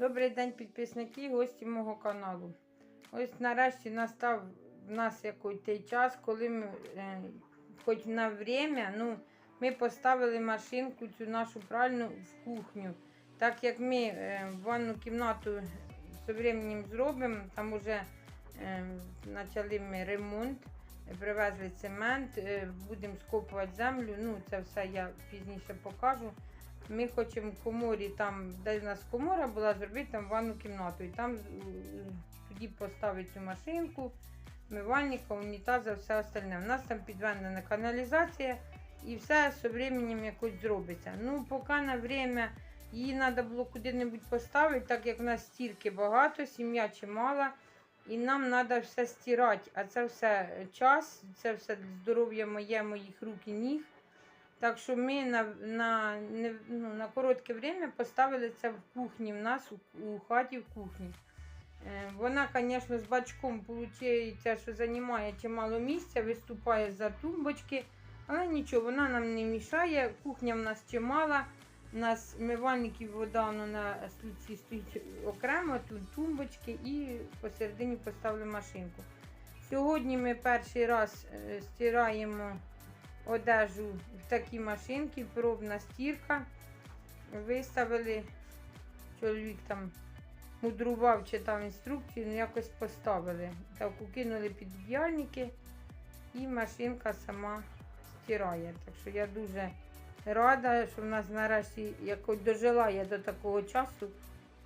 Добрий день, підписники гості мого каналу. Ось нарешті настав в нас якийсь час, коли ми, е, хоч на время, ну, ми поставили машинку цю нашу пральну в кухню. Так як ми е, ванну кімнату з временем зробимо, там вже е, почали ми ремонт, привезли цемент, е, будемо скопувати землю. Ну, це все я пізніше покажу. Ми хочемо в коморі, там, де в нас комора була, зробити там ванну кімнату. І там е, тоді поставити цю машинку, мивальника, унітаза, все остальне. У нас там підведена каналізація і все з временем якось зробиться. Ну, поки на время її треба було куди-небудь поставити, так як в нас стільки багато, сім'я чимала. І нам треба все стирати, а це все час, це все здоров'я моє, моїх рук і ніг. Так що ми на, на, не, ну, на коротке время поставили це в кухні, в нас у, у хаті в кухні. Е, вона, звісно, з бачком виходить, що займає чимало місця, виступає за тумбочки, але нічого, вона нам не мішає. Кухня в нас чимала. У нас мивальник і вода ну, на стільці стоїть окремо, тут тумбочки і посередині поставили машинку. Сьогодні ми перший раз е, стираємо одежу в такій машинці, пробна стірка. Виставили, чоловік там мудрував, читав інструкцію, ну якось поставили. Так укинули піддіяльники і машинка сама стирає. Так що я дуже рада, що в нас нарешті якось дожила я до такого часу,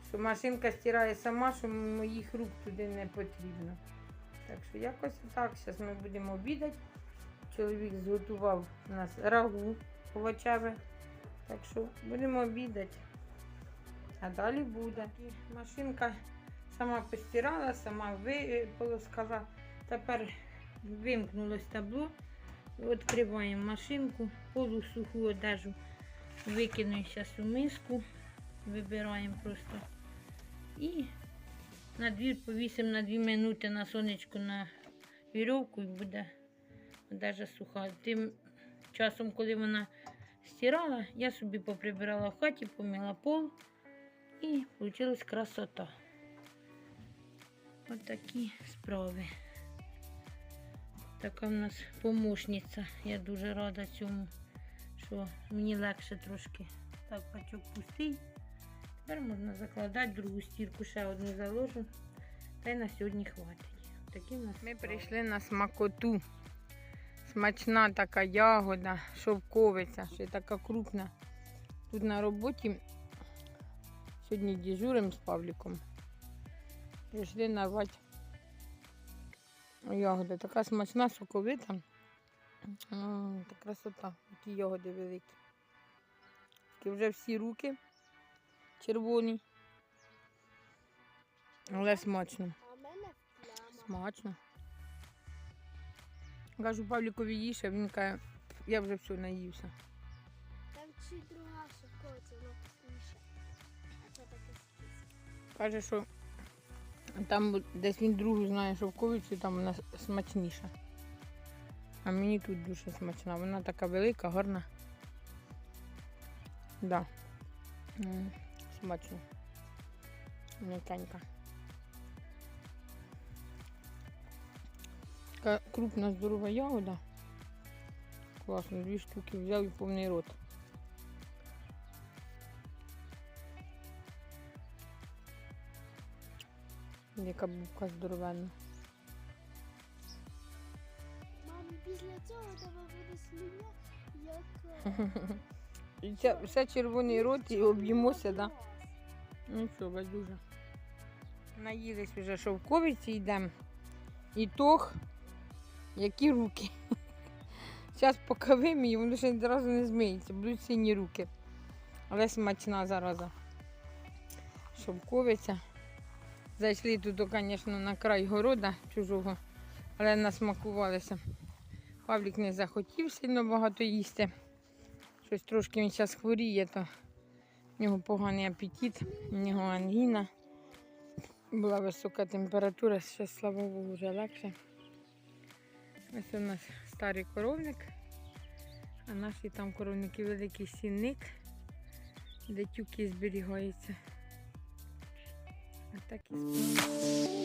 що машинка стирає сама, що моїх рук туди не потрібно. Так що якось так. Зараз ми будемо обідати. Чоловік зготував у нас рагу овочеве. Так що будемо обідати. А далі буде. І машинка сама постирала, сама виполоскала. Тепер вимкнулось табло. Відкриваємо машинку, полусуху одежу зараз у миску, вибираємо просто. І на двір повісимо на 2 минути на сонечку на вірьовку і буде одежа суха. Тим часом, коли вона стирала, я собі поприбирала в хаті, помила пол і вийшла красота. Ось такі справи. Така в нас помощниця. Я дуже рада цьому, що мені легше трошки. Так, пачок пустий. Тепер можна закладати другу стірку, ще одну заложу. Та й на сьогодні хватить. Такі в нас Ми прийшли на смакоту. Смачна така ягода, шовковиця, ще така крупна. Тут на роботі сьогодні дежурим з Павліком. Прийшли нарвати ягоди. Така смачна, соковита. Та красота, які ягоди великі. Такі вже всі руки червоні. Але смачно. Смачно. Кажу Павлікові їж, а він каже, я вже все наївся. Там чи друга шовковиця, вона вкусніша. А це таке скіс. Каже, що там десь він другу знає шовковицю, там вона смачніша. А мені тут дуже смачна. Вона така велика, гарна. Да. М, Смачно. М'якенька. Така крупна здорова ягода. Класно, дві штуки взяв і повний рот. Яка бубка здоровенна. Мам, після цього тебе буде слюня, як... е, І це все червоний рот і об'їмося, да? клас. Ну що, байдуже. Наїлись вже шовковиці йдемо. І тох, які руки. Зараз поки вимію, воно ще одразу не змиється, будуть сині руки. Але смачна зараза. Шовковиця. Зайшли тут, звісно, на край города чужого, але насмакувалися. Павлік не захотів сильно багато їсти. Щось трошки він зараз хворіє, то в нього поганий апетит, в нього ангіна. Була висока температура, ще слава Богу, вже легше. Ось у нас старий коровник, а наші там коровники великий сінник, де тюки зберігаються. такі справи.